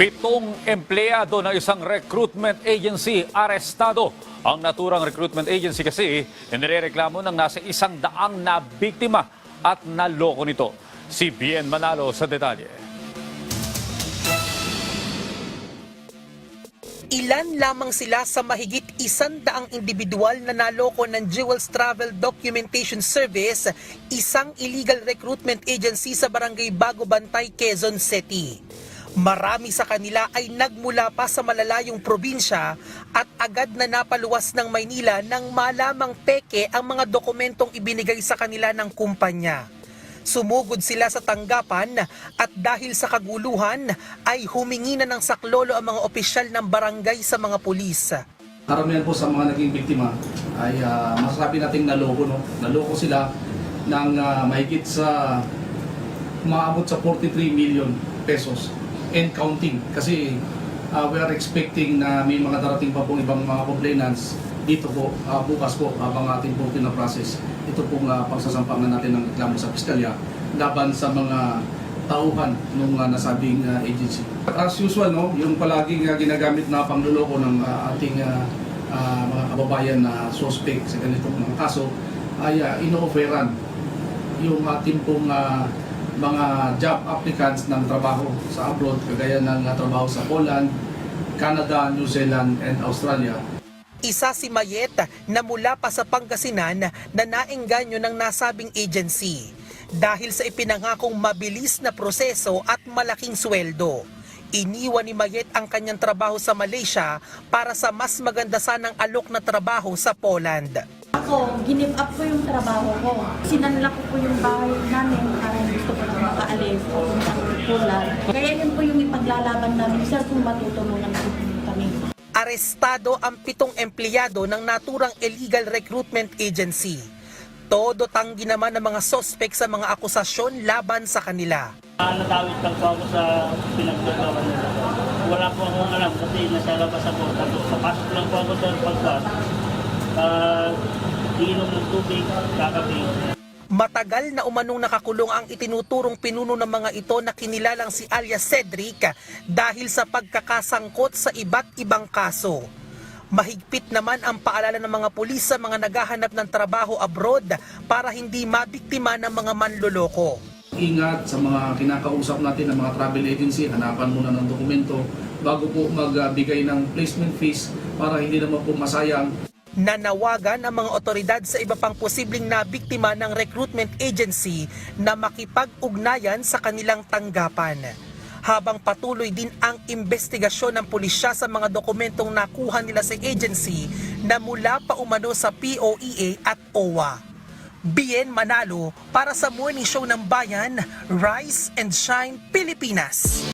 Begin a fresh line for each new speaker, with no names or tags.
Pitong empleyado ng isang recruitment agency arestado. Ang naturang recruitment agency kasi inireklamo ng nasa isang daang na biktima at naloko nito. Si Bien Manalo sa detalye.
Ilan lamang sila sa mahigit isang daang individual na naloko ng Jewels Travel Documentation Service, isang illegal recruitment agency sa Barangay Bago Bantay, Quezon City. Marami sa kanila ay nagmula pa sa malalayong probinsya at agad na napaluwas ng Maynila nang malamang peke ang mga dokumentong ibinigay sa kanila ng kumpanya. Sumugod sila sa tanggapan at dahil sa kaguluhan ay humingi na ng saklolo ang mga opisyal ng barangay sa mga pulis.
Karamihan po sa mga naging biktima ay ah, masasabi nating naloko. No? Naloko sila ng ah, mahigit sa umaabot sa 43 million pesos and counting. Kasi ah, we are expecting na may mga darating pa pong ibang mga complainants dito po, ah, bukas po, habang ating po pinaprocess. Ito pong uh, pagsasampangan natin ng reklamo sa piskalya laban sa mga tauhan ng uh, nasabing ah, agency. As usual, no, yung palaging ah, ginagamit na pangluloko ng ah, ating ah, ah, mga kababayan na suspect sa ganitong mga kaso ay uh, ino-offeran yung ating pong ah, mga job applicants ng trabaho sa abroad, kagaya ng ah, trabaho sa Poland, Canada, New Zealand, and Australia.
Isa si Mayet na mula pa sa Pangasinan na naengganyo ng nasabing agency dahil sa ipinangakong mabilis na proseso at malaking sweldo. Iniwan ni Mayet ang kanyang trabaho sa Malaysia para sa mas maganda sanang alok na trabaho sa Poland.
Ako, give up ko yung trabaho ko. Sinanla ko po yung bahay namin para gusto ko na Kaya yun po yung ipaglalaban namin, sir, kung matutulungan po kami.
Arestado ang pitong empleyado ng naturang illegal recruitment agency. Todo tanggi naman ng mga sospek sa mga akusasyon laban sa kanila.
Ah, natawid lang po ako sa pinagdagawa nila. Wala po akong alam kasi nasa labas ako. Tapos papasok lang po ako sa pagkas. Uh, iinom ng tubig, kakape.
Matagal na umanong nakakulong ang itinuturong pinuno ng mga ito na kinilalang si alias Cedric dahil sa pagkakasangkot sa iba't ibang kaso. Mahigpit naman ang paalala ng mga pulis sa mga naghahanap ng trabaho abroad para hindi mabiktima ng mga manloloko.
Ingat sa mga kinakausap natin ng mga travel agency, hanapan muna ng dokumento bago po magbigay ng placement fees para hindi naman po masayang
Nanawagan ang mga otoridad sa iba pang posibleng nabiktima ng recruitment agency na makipag-ugnayan sa kanilang tanggapan. Habang patuloy din ang investigasyon ng pulisya sa mga dokumentong nakuha nila sa agency na mula pa umano sa POEA at OWA. Bien Manalo para sa Morning Show ng Bayan, Rise and Shine Pilipinas.